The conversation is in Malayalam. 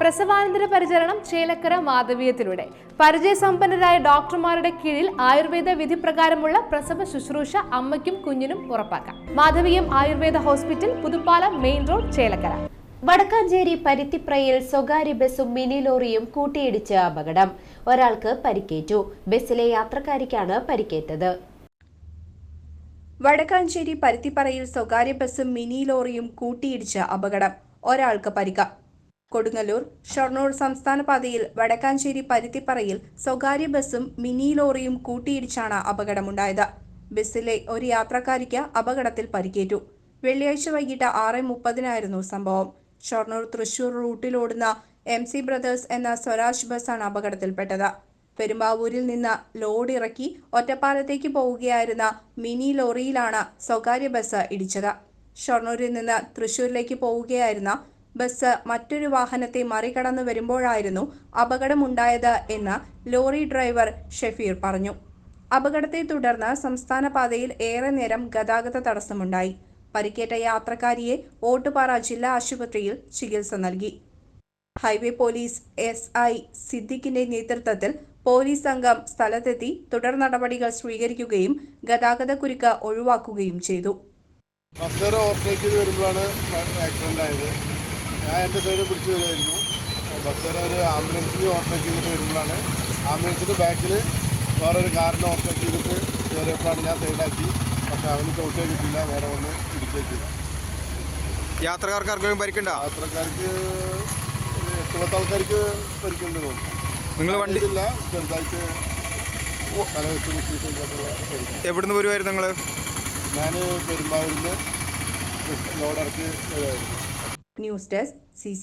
പ്രസവാനന്തര പരിചരണം ചേലക്കര മാധവീയത്തിലൂടെ. പരിചയസമ്പന്നരായ ഡോക്ടർമാരുടെ കീഴിൽ ആയുർവേദ വിധി പ്രകാരമുള്ള പ്രസവ ശുശ്രൂഷ അമ്മയ്ക്കും കുഞ്ഞിനും ഉറപ്പാക്കാം. Madhaveeyam Ayurveda hospital Puthuppalam main road Chelakkara. Vadakkanchery പരുത്തിപ്രയിൽ സ്വകാര്യ ബസ്സും മിനി ലോറിയും കൂട്ടിയിടിച്ച് അപകടം. ഒരാൾക്ക് പരിക്കേറ്റു. ബസ്സിലെ യാത്രക്കാരിക്കാണ് പരിക്കേറ്റത്. വടക്കാഞ്ചേരി പരുത്തിപ്പറയിൽ സ്വകാര്യ ബസ്സും മിനി ലോറിയും കൂട്ടിയിടിച്ച് അപകടം. ഒരാൾക്ക് പരിക്ക കൊടുങ്ങല്ലൂർ ഷൊർണൂർ സംസ്ഥാന പാതയിൽ വടക്കാഞ്ചേരി പരുത്തിപ്പറയിൽ സ്വകാര്യ ബസ്സും മിനി ലോറിയും കൂട്ടിയിടിച്ചാണ് അപകടമുണ്ടായത്. ബസ്സിലെ ഒരു യാത്രക്കാരിക്ക് അപകടത്തിൽ പരിക്കേറ്റു. വെള്ളിയാഴ്ച വൈകിട്ട് ആറ് മുപ്പതിനായിരുന്നു സംഭവം. ഷൊർണൂർ തൃശൂർ റൂട്ടിലോടുന്ന എം സി ബ്രദേഴ്സ് എന്ന സ്വരാജ് ബസ്സാണ് അപകടത്തിൽപ്പെട്ടത്. പെരുമ്പാവൂരിൽ നിന്ന് ലോഡ് ഇറക്കി ഒറ്റപ്പാലത്തേക്ക് പോവുകയായിരുന്ന മിനി ലോറിയിലാണ് സ്വകാര്യ ബസ് ഇടിച്ചത്. ഷൊർണൂരിൽ നിന്ന് തൃശൂരിലേക്ക് പോവുകയായിരുന്ന ബസ് മറ്റൊരു വാഹനത്തെ മറികടന്നു വരുമ്പോഴായിരുന്നു അപകടമുണ്ടായത് എന്ന് ലോറി ഡ്രൈവർ ഷെഫീർ പറഞ്ഞു. അപകടത്തെ തുടർന്ന് സംസ്ഥാന പാതയിൽ ഏറെ നേരം ഗതാഗത തടസ്സമുണ്ടായി. പരിക്കേറ്റ യാത്രക്കാരിയെ ഓട്ടുപാറ ജില്ലാ ആശുപത്രിയിൽ ചികിത്സ നൽകി. ഹൈവേ പോലീസ് എസ് ഐ സിദ്ദിഖിന്റെ നേതൃത്വത്തിൽ പോലീസ് സംഘം സ്ഥലത്തെത്തി തുടർ നടപടികൾ സ്വീകരിക്കുകയും ഗതാഗത കുരുക്ക് ഒഴിവാക്കുകയും ചെയ്തു. ഞാൻ എന്റെ സൈഡ് പിടിച്ച് വരുമായിരുന്നു ബസ്സേറെ ഒരു ആംബുലൻസിൽ ഓവർടേക്ക് ചെയ്തിട്ട് വരുമ്പോഴാണ്. ആംബുലൻസിന്റെ ബാക്കിൽ വേറൊരു കാറിനെ ഓവർടേക്ക് ചെയ്തിട്ട് കയറിയപ്പോഴാണ് ഞാൻ സൈഡാക്കി പക്ഷേ അവന് തോട്ടേ കിട്ടില്ല വേറെ വന്ന് ഇടിച്ചേക്കില്ല യാത്രക്കാർക്ക് ആർക്കും പരിക്കുണ്ടോ? യാത്രക്കാർക്ക് എത്ര എട്ട് പത്ത് ആൾക്കാർക്ക് പരിക്കുണ്ട് നിങ്ങൾ വണ്ടി ഇല്ല ചെറുതായിട്ട് തല വെച്ച് എവിടുന്ന് വരുമായിരുന്നു നിങ്ങൾ ഞാൻ പെരുമ്പാവൂരിൽ നിന്ന് ലോഡ് ഇറക്കി വരുമായിരുന്നു ന്യൂസ് ഡെസ്ക് സി